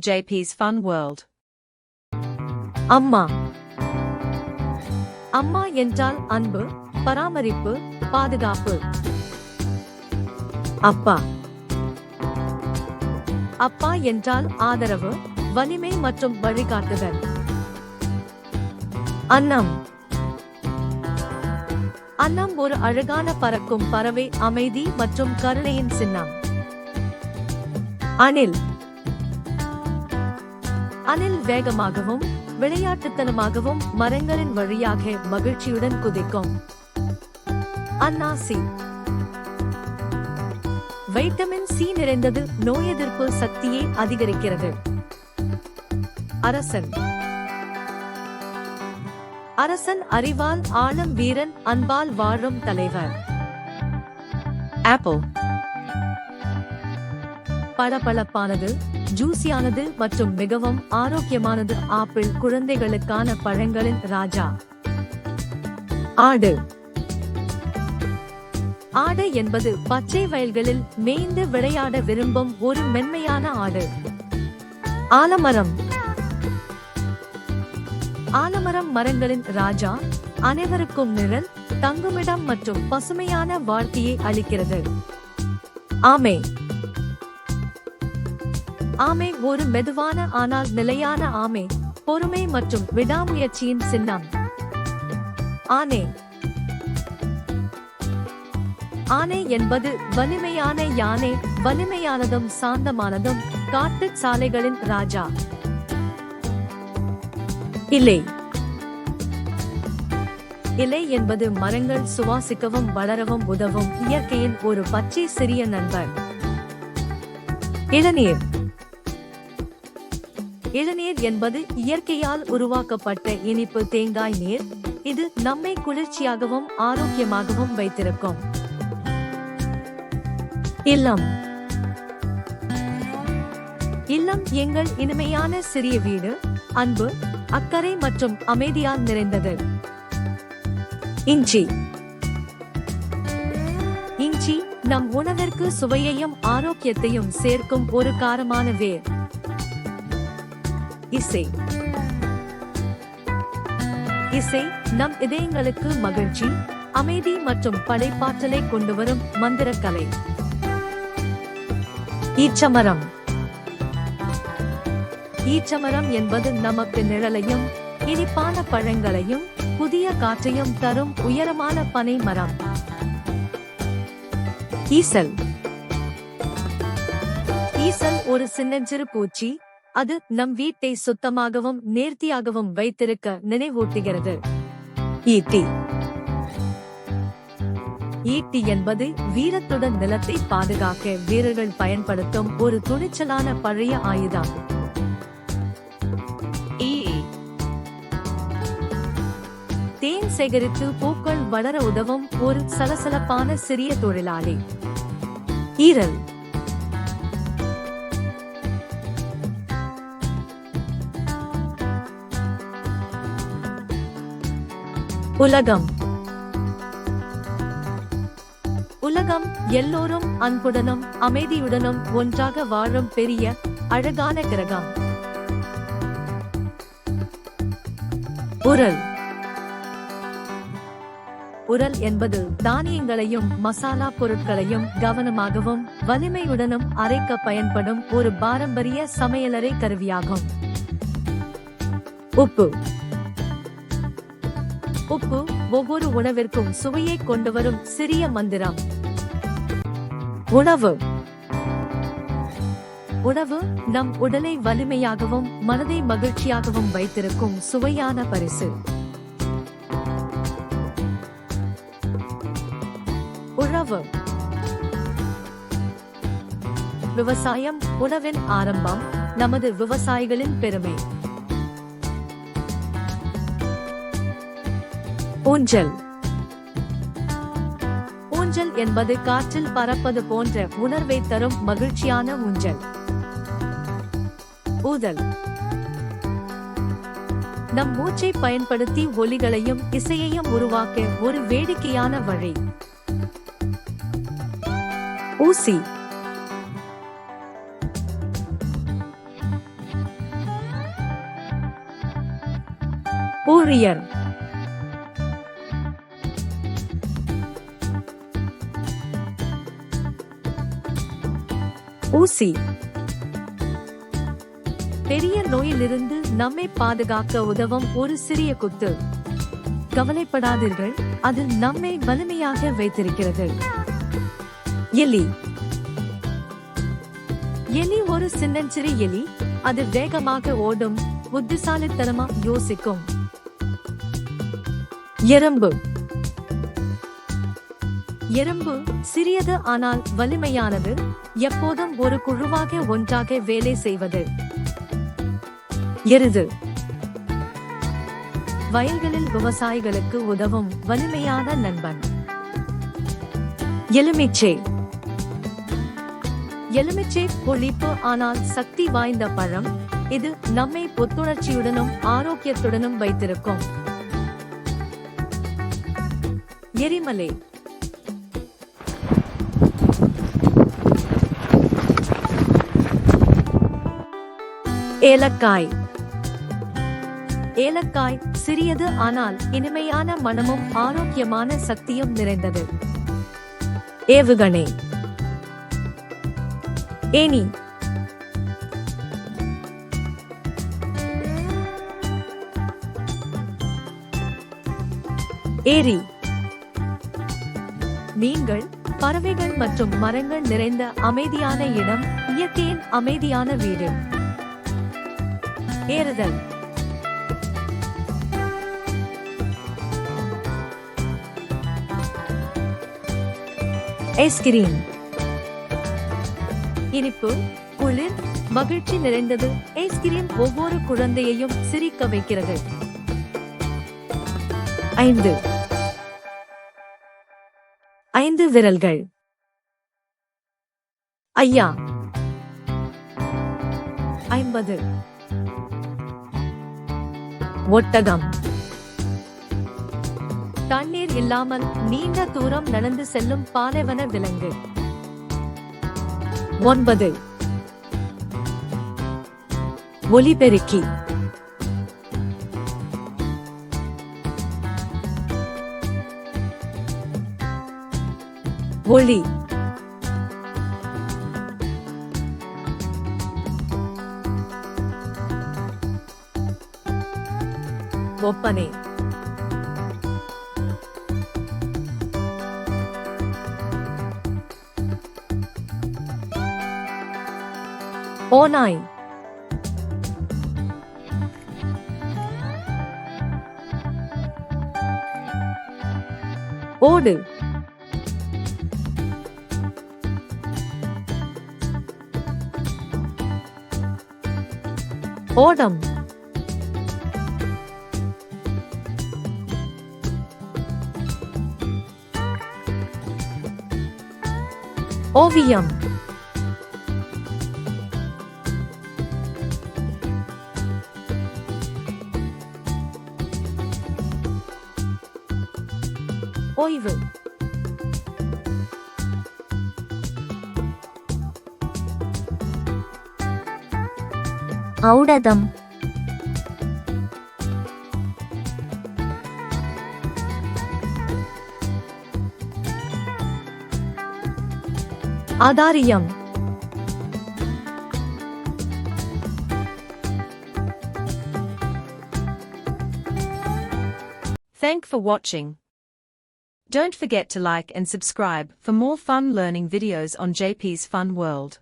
to JP's Fun World. அம்மா. அம்மா என்றால் அன்பு பராமரிப்பு பாதுகாப்பு. அப்பா. அப்பா என்றால் ஆதரவு வலிமை மற்றும் வழிகாட்டுதல். அன்னம். அன்னம் ஒரு அழகான பறக்கும் பறவை அமைதி மற்றும் கருணையின் சின்னம். அணில். அணில் வேகமாகவும் விளையாட்டுத்தனமாகவும் மரங்களின் வழியாக மகிழ்ச்சியுடன் குதிக்கும். அன்னாசி வைட்டமின் சி நிறைந்தது நோய் எதிர்ப்பு சக்தியை அதிகரிக்கிறது. அரசன். அரசன் அறிவால் ஆளும் வீரன் அன்பால் வாழும் தலைவர். Apple. பளபளப்பானது ஜூசியானது மற்றும் மிகவும் ஆரோக்கியமானது ஆப்பிள் குழந்தைகளுக்கான பழங்களின் ராஜா. ஆடு. ஆடு என்பது பச்சை வயல்களில் மேய்ந்து விளையாட விரும்பும் ஒரு மென்மையான ஆடு. ஆலமரம். ஆலமரம் மரங்களின் ராஜா அனைவருக்கும் நிழல் தங்குமிடம் மற்றும் பசுமையான வாழ்க்கையை அளிக்கிறது. ஆமை. ஆமை ஒரு மெதுவான ஆனால் நிலையான ஆமை பொறுமை மற்றும் விடாமுயற்சியின் சின்னம். ஆனை. ஆனை என்பது வலிமையான யானை வலிமையானதும் சாந்தமானதும் காட்டு சாலைகளின் ராஜா. இலை. இலை என்பது மரங்கள் சுவாசிக்கவும் வளரவும் உதவும் இயற்கையின் ஒரு பச்சை சிறிய நண்பர். இளநீர். இளநீர் என்பது இயற்கையால் உருவாக்கப்பட்ட இனிப்பு தேங்காய் நீர். இது நம்மை குளிர்ச்சியாகவும் ஆரோக்கியமாகவும் வைத்திருக்கும். இல்லம். இல்லம் எங்கள் இனிமையான சிறிய வீடு. அன்பு அக்கறை மற்றும் அமைதியால் நிறைந்தது. இஞ்சி. இஞ்சி நம் உணவிற்கு சுவையையும் ஆரோக்கியத்தையும் சேர்க்கும் ஒரு காரமான வேர். இசை. இசை நம் இதயங்களுக்கு மகிழ்ச்சி அமைதி மற்றும் படைப்பாற்றலை கொண்டு வரும் மந்திரக்கலை. ஈச்சமரம். ஈச்சமரம் என்பது நமக்கு நிழலையும் இனிப்பான பழங்களையும் புதிய காற்றையும் தரும் உயரமான பனை மரம் ஈசல். ஈசல் ஒரு சின்னஞ்சிறு பூச்சி அது நம் வீட்டை சுத்தமாகவும் நேர்த்தியாகவும் வைத்திருக்க நினைவூட்டுகிறது. ஈட்டி. ஈட்டி என்பது வீரத்துடன் நிலத்தை பாதுகாக்க வீரர்கள் பயன்படுத்தும் ஒரு துணிச்சலான பழைய ஆயுதம். தேன் சேகரித்து பூக்கள் வளர உதவும் ஒரு சலசலப்பான சிறிய தொழிலாளி. ஈரல். உலகம். உலகம் எல்லோரும் அன்புடனும் அமைதியுடனும் ஒன்றாக வாழும் பெரிய அழகான கிரகம். உரல். உரல் என்பது தானியங்களையும் மசாலா பொருட்களையும் கவனமாகவும் வலிமையுடனும் அரைக்க பயன்படும் ஒரு பாரம்பரிய சமையலறை கருவியாகும். உப்பு. உப்பு ஒவ்வொரு உணவிற்கும் சுவையை கொண்டு வரும் சிறிய மந்திரம். உணவு. உணவு நம் உடலை வலிமையாகவும் மனதை மகிழ்ச்சியாகவும் வைத்திருக்கும் சுவையான பரிசு. உழவு விவசாயம் உணவின் ஆரம்பம் நமது விவசாயிகளின் பெருமை. ஊஞ்சல். ஊஞ்சல் என்பது காற்றில் பறப்பது போன்ற உணர்வை தரும் மகிழ்ச்சியான ஊஞ்சல். ஊதல். நம் மூச்சை பயன்படுத்தி ஒலிகளையும் இசையையும் உருவாக்க ஒரு வேடிக்கையான வழி. ஊசி. ஊரியர் ஊசி. பெரிய நோயிலிருந்து நம்மை பாதுகாக்க உதவும் ஒரு சிறிய குத்து. கவலைப்படாதீர்கள் அது நம்மை வலிமையாக வைத்திருக்கிறது. எலி. எலி ஒரு சின்னஞ்சிறு எலி அது வேகமாக ஓடும் புத்திசாலித்தனமா யோசிக்கும். எறும்பு. எறும்பு சிறியது ஆனால் வலிமையானது எப்போதும் ஒரு குழுவாக ஒன்றாக வேலை செய்வது. எருது. வயல்களில் விவசாயிகளுக்கு உதவும் வலிமையான நண்பன். எலுமிச்சை. எலுமிச்சை பொழிப்பு ஆனால் சக்தி வாய்ந்த பழம். இது நம்மை புத்துணர்ச்சியுடனும் ஆரோக்கியத்துடனும் வைத்திருக்கும். எரிமலை. ஏலக்காய். ஏலக்காய் சிறியது ஆனால் இனிமையான மனமும் ஆரோக்கியமான சக்தியும் நிறைந்தது. ஏவுகணை. ஏனி ஏரி. நீங்கள் பறவைகள் மற்றும் மரங்கள் நிறைந்த அமைதியான இடம் இயற்கையின் அமைதியான வீடு. ஏறுதல் ஐஸ்கிரீம் இனிப்பு குளிர் மகிழ்ச்சி நிறைந்தது. ஐஸ்கிரீம் ஒவ்வொரு குழந்தையையும் சிரிக்க வைக்கிறது. ஐந்து. ஐந்து விரல்கள். ஐயா. ஐம்பது. ஒட்டகம். தண்ணீர் இல்லாமல் நீண்ட தூரம் நடந்து செல்லும் பாலைவன விலங்கு. ஒன்பது. ஒலிபெருக்கி. ஒளி. ஒப்பனை. ஓநாய். ஓடு. ஓடம். ஓவியம் ஓய்வு ஔடதம் ஆதாரியம் Thank for watching. Don't forget to like and subscribe for more fun learning videos on JP's Fun World.